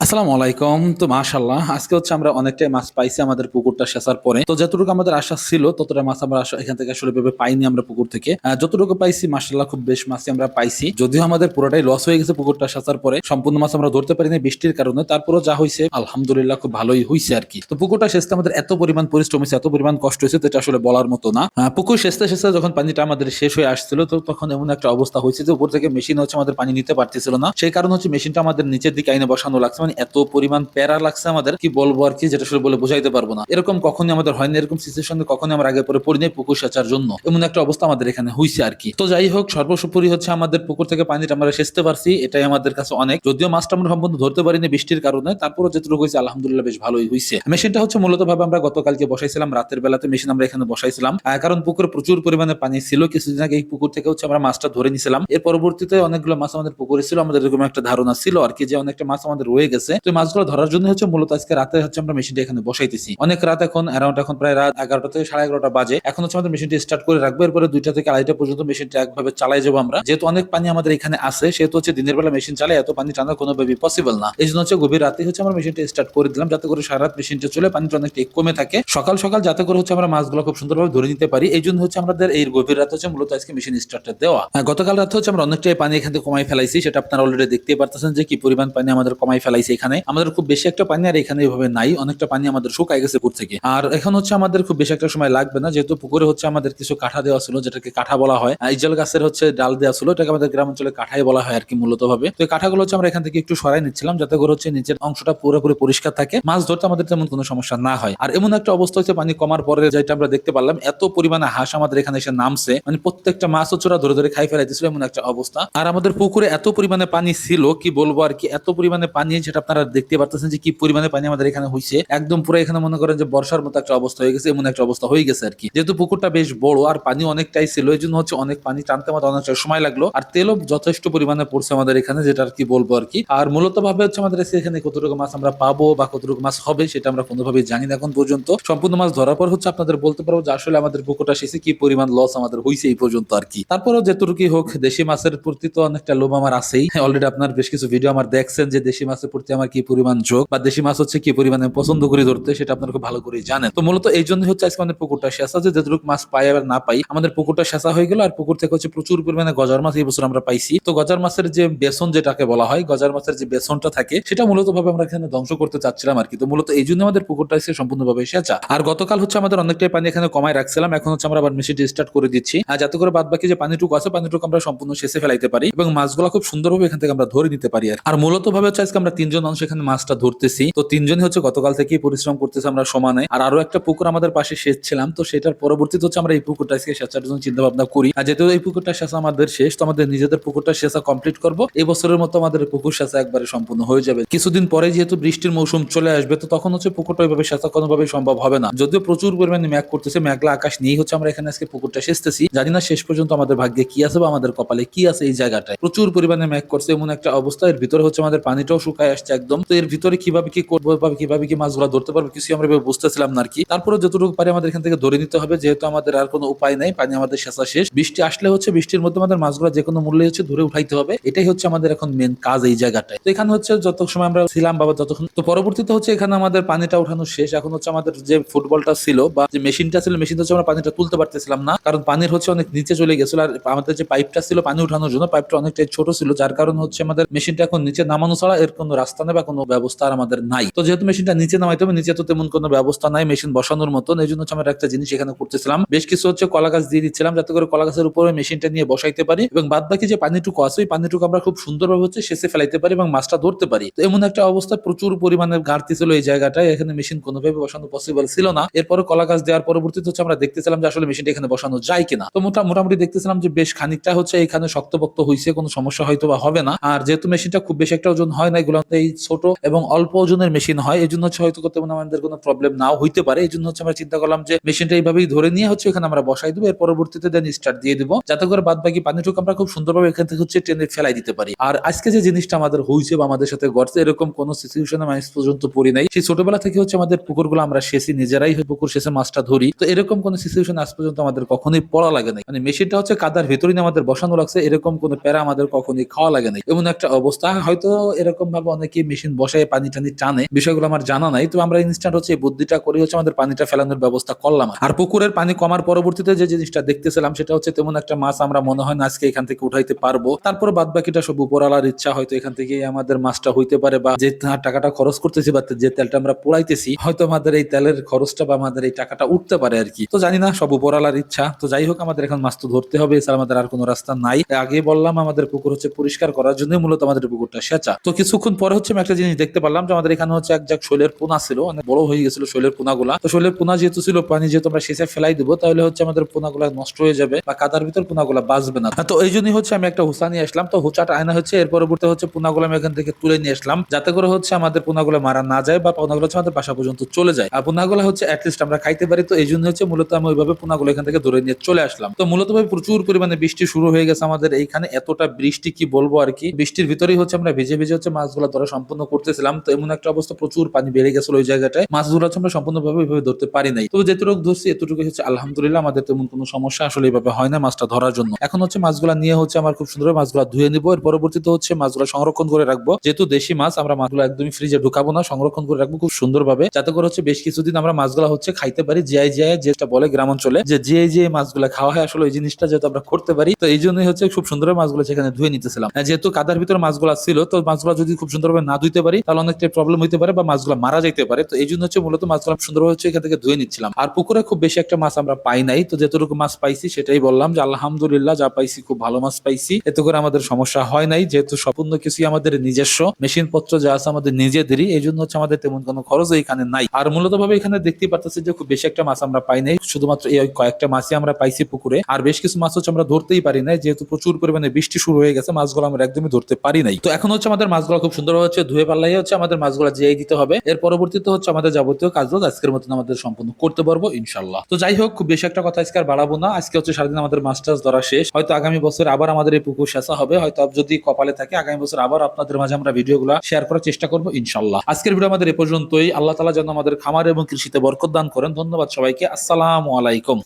আসসালামু আলাইকুম। তো মাশাল্লাহ আজকে হচ্ছে আমরা অনেকটাই মাছ পাইছি আমাদের পুকুরটা শেষার পরে। তো যতটুকু আমাদের আশা ছিল, ততটা মাছ আমরা আশা- এখান থেকে আসলে ভেবে পাইনি আমরা পুকুর থেকে। যতটুকু পাইছি মাশাল্লাহ খুব বেশ মাছই আমরা পাইছি। যদিও আমাদের পুরোটাই লস হয়ে গেছে পুকুরটা শেষার পরে, সম্পূর্ণ মাছ আমরা ধরতে পারিনি বৃষ্টির কারণে। তারপরও যা হয়েছে, আলহামদুলিল্লাহ খুব ভালোই হয়েছে আর কি। তো পুকুরটা শেষতে আমাদের এত পরিমাণ পরিশ্রম হয়েছে, এত পরিমাণ কষ্ট হয়েছে এটা আসলে বলার মতো না। পুকুর শেষতে শেষতে যখন পানিটা আমাদের শেষ হয়ে আসছিল, তো তখন এমন একটা অবস্থা হয়েছে যে, উপর থেকে মেশিন হচ্ছে আমাদের পানি নিতে পারতেছিল না। সেই কারণে হচ্ছে মেশিনটা আমাদের নিচের দিকে আইনে বসানো লাগছে। মানে এত পরিমাণ প্যারা লাগছে আমাদের, কি বলব আর কি, যেটা আসলে বলে বোঝাইতে পারব না। এরকম কখনই আমাদের হয়নি এরকম সিচুয়েশনে কখনই আমরা আগে পরে পড়ি নাই পুকুর সেচার জন্য। এমন একটা অবস্থা আমাদের এখানে হয়েছে আর কি। তো যাই হোক, সর্বোপরি হচ্ছে আমাদের পুকুর থেকে পানিটা আমরা সেচতে পারছি, এটাই আমাদের কাছে অনেক। যদিও মাছটা আমরা সম্পূর্ণ ধরতে পারিনি বৃষ্টির কারণে, তারপরও যেটুকু হয়েছে, আলহামদুলিল্লাহ বেশ ভালোই হয়েছে মেশিনটা হচ্ছে মূলত ভাবে আমরা গতকালকে বসাইছিলাম, রাতের বেলাতে মেশিন আমরা এখানে বসাইছিলাম। কারণ পুকুরে প্রচুর পরিমাণে পানি ছিল, কিছুদিন আগে এই পুকুর থেকে হচ্ছে আমরা মাছটা ধরে নিছিলাম। এর পরবর্তীতে অনেকগুলো মাছ আমাদের পুকুরে ছিল, আমাদের এরকম একটা ধারণা ছিল আর কি, যে অনেকটা মাছ আমাদের রয়ে গেছে। তো এই মাছগুলো ধরার জন্য হচ্ছে মূলত আজকে রাতে হচ্ছে আমরা মেশিনটা এখানে বসাইতেছি। অনেক রাত এখন অ্যারাউন্ড এখন প্রায় রাত এগারোটা থেকে সাড়ে এগারোটা বাজে। এখন হচ্ছে আমাদের মেশিনটি স্টার্ট করে রাখব। এরপরে দুইটা থেকে আড়াইটা পর্যন্ত মেশিনটা একভাবে চালাই যাব আমরা। যেহেতু অনেক পানি আমাদের এখানে আছে, সেহেতু হচ্ছে দিনের বেলা মেশিন চালাই, এত পানি টানা কোনোভাবে পসিবল না। এই জন্য হচ্ছে গভীর রাতে হচ্ছে আমরা মেশিনটা স্টার্ট করে দিলাম, যাতে করে সারা রাত মেশিনটা চলে, পানিটা অনেকটা কমে থাকে। সকাল সকাল যাতে করে হচ্ছে আমরা মাছগুলো খুব সুন্দরভাবে ধরে নিতে পারি। এই জন্য হচ্ছে আমাদের এই গভীর রাতে হচ্ছে মূলত আজকে মেশিন স্টার্টটা দেওয়া। গতকাল রাতে হচ্ছে আমরা অনেকটাই পানি এখান কমাই ফেলাইছি, সেটা আপনারা অলরেডি দেখতে পারতেছেন যে কি পরিমাণ পানি আমাদের কমাই ফেলাইছি। এখানে। আমাদের খুব বেশি একটা পানি আর এখানে এইভাবে নাই। অনেকটা পানি আমাদের শুকাই গেছে পুকুর থেকে। আর এখন হচ্ছে আমাদের খুব বেশি একটা সময় লাগবে না। যেহেতু পুকুরে হচ্ছে আমাদের কিছু কাঠা দেওয়া ছিল, যেটাকে কাঠা বলা হয়। ইজল গাছের হচ্ছে ডাল দেওয়া ছিল। এটাকে আমাদের গ্রাম অঞ্চলে কাঠাই বলা হয় আর কি মূলত ভাবে তো এই কাঠাগুলো হচ্ছে আমরা এখান থেকে একটু সরাই নিচ্ছিলাম, যাতে করে হচ্ছে নিচের অংশটা পুরোপুরি পরিষ্কার থাকে। মাছ ধরতে আমাদের তেমন কোনো সমস্যা না হয়। আর এমন একটা অবস্থা হচ্ছে পানি কমার পরে যেটা আমরা দেখতে পারলাম, এত পরিমাণে হাঁস আমাদের এখানে এসে নামছে। মানে প্রত্যেকটা মাছ হচ্ছে ধরে ধরে খাই ফেলাইতেছিল, এমন একটা অবস্থা। আর আমাদের পুকুরে এত পরিমাণে পানি ছিল, কি বলব আর কি? এত পরিমাণে পানি যেটা আপনারা দেখতে পারতেছেন যে কি পরিমাণে পানি আমাদের এখানে হয়েছে একদম পুরো এখানে মনে করেন যে বর্ষার মতো একটা অবস্থা হয়ে গেছে, এমন একটা অবস্থা হয়ে গেছে আর কি। যেহেতু পুকুরটা বেশ বড় আর পানি অনেকটাই ছিল এই জন্য হচ্ছে অনেক পানি টানতে আমাদের অনেকটা সময় লাগল। আর তেলও যথেষ্ট পরিমাণে পড়ছে আমাদের এখানে, যেটা আর কি বলব আর কি। আর মূলত ভাবে হচ্ছে আমাদের এখানে কতটুকু মাছ আমরা পাবো বা কতটুকু মাছ হবে, সেটা আমরা কোনোভাবেই জানি না এখন পর্যন্ত। সম্পূর্ণ মাছ ধরার পর হচ্ছে আপনাদের বলতে পারব যে আসলে আমাদের পুকুরটা শেষে কি পরিমাণ লস আমাদের হয়েছে এই পর্যন্ত আর কি। তারপরেও যেটুকুই হোক, দেশি মাছের প্রতি তো অনেকটা লোভ আমার আছেই। অলরেডি আপনার বেশ কিছু ভিডিও আমার দেখছেন যে দেশি মাছের প্রতি আমার কি পরিমাণ যোগ বা দেশি মাছ হচ্ছে কি পরিমাণে পছন্দ করি ধরতে, সেটা আপনারা খুব ভালো করেই জানেন। তো মূলত এই জন্য হচ্ছে আজকে আমাদের পুকুরটা শেষা যে যেটুকু মাছ পাই আর না পাই, আমাদের পুকুরটা শেষা হয়ে গেল আর পুকুর থেকে হচ্ছে প্রচুর পরিমাণে গজার মাছ এই বছর আমরা পাইছি। তো গজার মাছের যে বেসন যেটাকে বলা হয়, গজার মাছের যে বেসনটা থাকে, সেটা মূলত ভাবে আমরা এখানে ধ্বংস করতে চাচ্ছিলাম আর কি। তো মূলত এই জন্য আমাদের পুকুরটা এসে সম্পূর্ণভাবে সেচা। আর গতকাল হচ্ছে আমাদের অনেকটাই পানি এখানে কমায় রাখছিলাম, এখন হচ্ছে আমরা আবার মেশিনটি স্টার্ট করে দিচ্ছি। আর যাতে করে বাদ বাকি যে পানিটুকু আছে, পানিটুকু আমরা সম্পূর্ণ শেষে ফেলাইতে পারি এবং মাছগুলো খুব সুন্দরভাবে এখান থেকে আমরা ধরে নিতে পারি আর আর মূলত ভাবে হচ্ছে আজকে আমরা তিনজন মানুষ এখানে মাছটা ধরতেছি। তো তিনজনই হচ্ছে গতকাল থেকেই পরিশ্রম করতেছি আমরা সমানে। আর আরও একটা পুকুর আমাদের পাশে সেচছিলাম। তো সেটার পরবর্তীতে হচ্ছে আমরা এই পুকুরটা আজকে সেচার জন্য চিন্তা ভাবনা করি। আর যেহেতু এই পুকুরটা সেচা আমাদের শেষ, তো আমাদের নিজেদের পুকুরটা সেচা কমপ্লিট করব। এই বছরের মতো আমাদের পুকুর সেচা একবারে সম্পূর্ণ হয়ে যাবে। কিছুদিন পরে যেহেতু বৃষ্টির মৌসুম চলে আসবে, তো তখন হচ্ছে পুকুরটা ওইভাবে সেচা কোনোভাবে সম্ভব হবে না। যদিও প্রচুর পরিমাণে ম্যাক করতেছে মেঘলা আকাশ নিয়েই হচ্ছে আমরা এখানে আজকে পুকুরটা সেচতেছি। জানি না শেষ পর্যন্ত আমাদের ভাগ্যে কি আছে বা আমাদের কপালে কি আছে এই জায়গাটায়। প্রচুর পরিমাণে ম্যাক করছে এমন একটা অবস্থা। এর ভিতরে হচ্ছে আমাদের পানিটাও শুকায় আসছে। একদম। তো এর ভিতরে কীভাবে কি করব বা কীভাবে কি মাছগুলো ধরতে পারব কিছু আমরা বুঝতেছিলাম না কি তারপরে যতটুকু পারি আমাদের এখান থেকে ধরে নিতে হবে, যেহেতু আমাদের আর কোনো উপায় নাই, পানি আমাদের শেষা শেষ। বৃষ্টি আসলে হচ্ছে বৃষ্টির মধ্যে আমাদের মাছগুলো যে কোনো মূল্যে হচ্ছে ধরে উঠাইতে হবে। এটাই হচ্ছে আমাদের এখন মেন কাজ এই জায়গাটায়। তো এখানে হচ্ছে যত সময় আমরা ছিলাম বাবা যতক্ষণ তো পরবর্তীতে হচ্ছে এখানে আমাদের পানিটা উঠানো শেষ। এখন হচ্ছে আমাদের যে ফুটবলটা ছিল বা যে মেশিনটা ছিল, মেশিনটা হচ্ছে আমরা পানিটা তুলতে পারতেছিলাম না। কারণ পানির হচ্ছে অনেক নিচে চলে গেছিল আর আমাদের যে পাইপটা ছিল পানি উঠানোর জন্য, পাইপটা অনেকটাই ছোট ছিল। যার কারণে হচ্ছে আমাদের মেশিনটা এখন নিচে নামানো ছাড়া এর কোনো রাস্তা নেই বা কোনো ব্যবস্থা আর আমাদের নাই। তো যেহেতু মেশিনটা নিচে নামাইতে হবে, নিচে তো তেমন কোনো ব্যবস্থা নাই মেশিন বসানোর মতন। এই জন্য আমরা একটা জিনিস এখানে করতেছিলাম। বেশ কিছু হচ্ছে কলা গাছ দিয়ে দিচ্ছিলাম যাতে করে কলা গাছের উপরে মেশিনটা নিয়ে বসাইতে পারি এবং বাদ বাকি যে পানিটুকু আছে, ওই পানিটুকু আমরা খুব সুন্দরভাবে হচ্ছে শেষে ফেলাইতে পারি এবং মাছটা ধরতে পারি। তো এমন একটা অবস্থা, প্রচুর পরিমাণে ঘাটতি ছিল এই জায়গাটায়। এখানে মেশিন কোনোভাবে বসানো পসিবল ছিল না। এরপরে কলা গাছ দেওয়ার পরবর্তীতে হচ্ছে আমরা দেখতেছিলাম যে আসলে মেশিনটা এখানে বসানো যায় কিনা। তো মোটা, মোটামুটি দেখতেছিলাম যে বেশ খানিকটা হচ্ছে এখানে শক্তপোক্ত হয়েছে কোনো সমস্যা হয়তো বা হবে না। আর যেহেতু মেশিনটা খুব বেশি একটা ওজন হয় না এগুলো এই ছোট এবং অল্প ওজনের মেশিন হয়। এই জন্য হচ্ছে হয়তো করতে আমাদের কোনো প্রবলেম নাও হইতে পারে। এই জন্য হচ্ছে আমরা চিন্তা করলাম যে মেশিনটা এইভাবেই ধরে নিয়ে হচ্ছে এখানে আমরা বসাই দেবো। এর পরবর্তীতে দেন স্টার্ট দিয়ে দিব। যাতে করে বাদ বাকি পানিটুকু আমরা খুব সুন্দরভাবে এখান থেকে হচ্ছে টেনে ফেলাই দিতে পারি। আর আজকে যে জিনিসটা আমাদের হয়েছে বা আমাদের সাথে ঘটছে, এরকম কোনো সিচুয়েশনে আমি পর্যন্ত পড়ি নাই। সেই ছোটবেলা থেকে হচ্ছে আমাদের পুকুরগুলো আমরা শেষি নিজেরাই পুকুর শেষে মাছটা ধরি। তো এরকম কোনো সিচুয়েশন আজ পর্যন্ত আমাদের কখনোই পড়া লাগে নাই। মানে মেশিনটা হচ্ছে কাদার ভেতরেই আমাদের বসানো লাগছে। এরকম কোনো প্যারা আমাদের কখনোই খাওয়া লাগে নাই। এমন একটা অবস্থা। হয়তো এরকম ভাবে অনেক অনেকে মেশিন বসায় পানি টানি টানে। বিষয়গুলো আমার জানা নাই তো আমরা ইনস্ট্যান্ট হচ্ছে বুদ্ধিটা করে হচ্ছে আমাদের পানিটা ফেলানোর ব্যবস্থা করলাম আর। পুকুরের পানি কমার পরবর্তীতে যে জিনিসটা দেখতেছিলাম, সেটা হচ্ছে তেমন একটা মাছ আমরা মনে হয় না আজকে এখান থেকে উঠাইতে পারব। তারপর বাদ বাকিটা সব উপরালার ইচ্ছা, হয়তো এখান থেকে আমাদের মাছটা হইতে পারে বা যে টাকাটা খরচ করতেছি বা যে তেলটা আমরা পোড়াইতেছি, হয়তো আমাদের এই তেলের খরচটা বা আমাদের এই টাকাটা উঠতে পারে আর কি। তো জানি না, সব উপরালার ইচ্ছা। তো যাই হোক, আমাদের এখন মাছ তো ধরতে হবে, এছাড়া আমাদের আর কোনো রাস্তা নাই। আগে বললাম, আমাদের পুকুর হচ্ছে পরিষ্কার করার জন্য মূলত আমাদের পুকুরটা সেচা। তো কিছুক্ষণ পরে হচ্ছে আমি একটা জিনিস দেখতে পারলাম যে আমাদের এখানে হচ্ছে এক জাক শৈলের পোনা ছিল, অনেক বড় হয়ে গেছিল শৈলের পোনাগুলা। তো শৈলের পোনা যেহেতু ছিল, পানি যেহেতু আমরা সেচে ফেলাই দিব, তাহলে হচ্ছে আমাদের পোনাগুলা নষ্ট হয়ে যাবে বা কাদার ভিতর পোনাগুলা বাঁচবে না। তো এই জন্যই হচ্ছে আমি একটা হুসা নিয়ে আসলাম। তো হুচাটা আয়না হচ্ছে, এর পরবর্তী হচ্ছে পোনাগুলো আমি এখান থেকে তুলে নিয়ে আসলাম, যাতে করে হচ্ছে আমাদের পোনা পোনাগুলো মারা না যায় বা পোনাগুলো হচ্ছে আমাদের বাসা পর্যন্ত চলে যায়। আর পোনাগুলো হচ্ছে অ্যাটলিস্ট আমরা খাইতে পারি। তো এই জন্য হচ্ছে মূলত আমি ওইভাবে পোনাগুলো এখান থেকে ধরে নিয়ে চলে আসলাম। তো মূলত ভাবে প্রচুর পরিমাণে বৃষ্টি শুরু হয়ে গেছে আমাদের এইখানে। এতটা বৃষ্টি কি বলব আর কি? বৃষ্টির ভিতরেই হচ্ছে আমরা ভিজে ভিজে হচ্ছে মাছগুলো ধরা সম্পূর্ণ করতেছিলাম, তো এমন একটা অবস্থা প্রচুর পানি বেড়ে গেছিল ওই জায়গাটায়। মাছগুলো হচ্ছে আমরা সম্পূর্ণভাবে ওইভাবে ধরতে পারি নাই। তবে যেটুকু ধরছি এতটুকু হচ্ছে আলহামদুলিল্লাহ, আমাদের তেমন কোনো সমস্যা আসলে এইভাবে হয় না মাছটা ধরার জন্য। এখন হচ্ছে মাছগুলা নিয়ে হচ্ছে আমার খুব সুন্দর মাছগুলা ধুয়ে নিবো। এর পরবর্তীতে হচ্ছে মাছগুলা সংরক্ষণ করে রাখব। যেহেতু দেশি মাছ, আমরা মাছগুলো একদমই ফ্রিজে ঢুকাবো না, সংরক্ষণ করে রাখব খুব সুন্দরভাবে। যাতে করে হচ্ছে বেশ কিছুদিন আমরা মাছগুলা হচ্ছে খাইতে পারি জিআই জিআই যেটা বলে গ্রাম অঞ্চলে যে জিআই জিআই মাছগুলা খাওয়া হয় আসলে ওই জিনিসটা যেহেতু আমরা করতে পারি, তো এই জন্যই হচ্ছে খুব সুন্দর মাছগুলো সেখানে ধুয়ে নিতেছিলাম। যেহেতু কাদার ভিতরে মাছগুলা ছিল, তো মাছগুলো যদি খুব সুন্দরভাবে না ধুইতে পারি, তাহলে অনেকটা প্রবলেম হইতে পারে বা মাছগুলো মারা যেতে পারে। তো এই জন্য হচ্ছে মূলত মাছগুলো সুন্দরভাবে হচ্ছে এখান থেকে ধুয়ে নিচ্ছিলাম। আর পুকুরে খুব বেশি একটা মাছ আমরা পাই নাই। তো যেটুকু মাছ পাইছি সেটাই বললাম যে, আলহামদুলিল্লাহ যা পাইছি খুব ভালো মাছ পাইছি। এতে করে আমাদের সমস্যা হয় নাই, যেহেতু সম্পূর্ণ কিছুই আমাদের নিজস্ব। মেশিন পত্র যা আছে আমাদের নিজেদেরই এই জন্য হচ্ছে আমাদের তেমন কোনো খরচ এখানে নাই। আর মূলত ভাবে এখানে দেখতে পাচ্ছি যে, খুব বেশি একটা মাছ আমরা পাই নাই। শুধুমাত্র এই কয়েকটা মাছই আমরা পাইছি পুকুরে। আর বেশ কিছু মাছ হচ্ছে আমরা ধরতেই পারি নাই, যেহেতু প্রচুর পরিমাণে বৃষ্টি শুরু হয়ে গেছে, মাছগুলো আমরা একদমই ধরতে পারি নাই। তো এখন হচ্ছে আমাদের মাছগুলো খুব সুন্দর হচ্ছে, ধুয়ে পাল্লাই হচ্ছে আমাদের মাছগুলো যেয়ে দিতে হবে। এর পরবর্তীতে হচ্ছে আমাদের যাবতীয় কাজগুলো আজকের মতন আমাদের সম্পূর্ণ করতে পারব ইনশাল্লাহ তো যাই হোক, খুব বেশি একটা কথা আজকে আর বাড়াবো না। আজকে হচ্ছে সারাদিন আমাদের মাছ টাছ ধরা শেষ। হয়তো আগামী বছর আবার আমাদের এই পুকুর শেষা হবে। হয়তো যদি কপালে থাকে, আগামী বছর আবার আপনাদের মাঝে আমরা ভিডিও ভিডিওগুলো শেয়ার করার চেষ্টা করব ইনশাল্লাহ আজকের ভিডিও আমাদের এ পর্যন্তই। আল্লাহ তালা যেন আমাদের খামার এবং কৃষিতে বরকত দান করেন। ধন্যবাদ সবাইকে। আসসালামু আলাইকুম।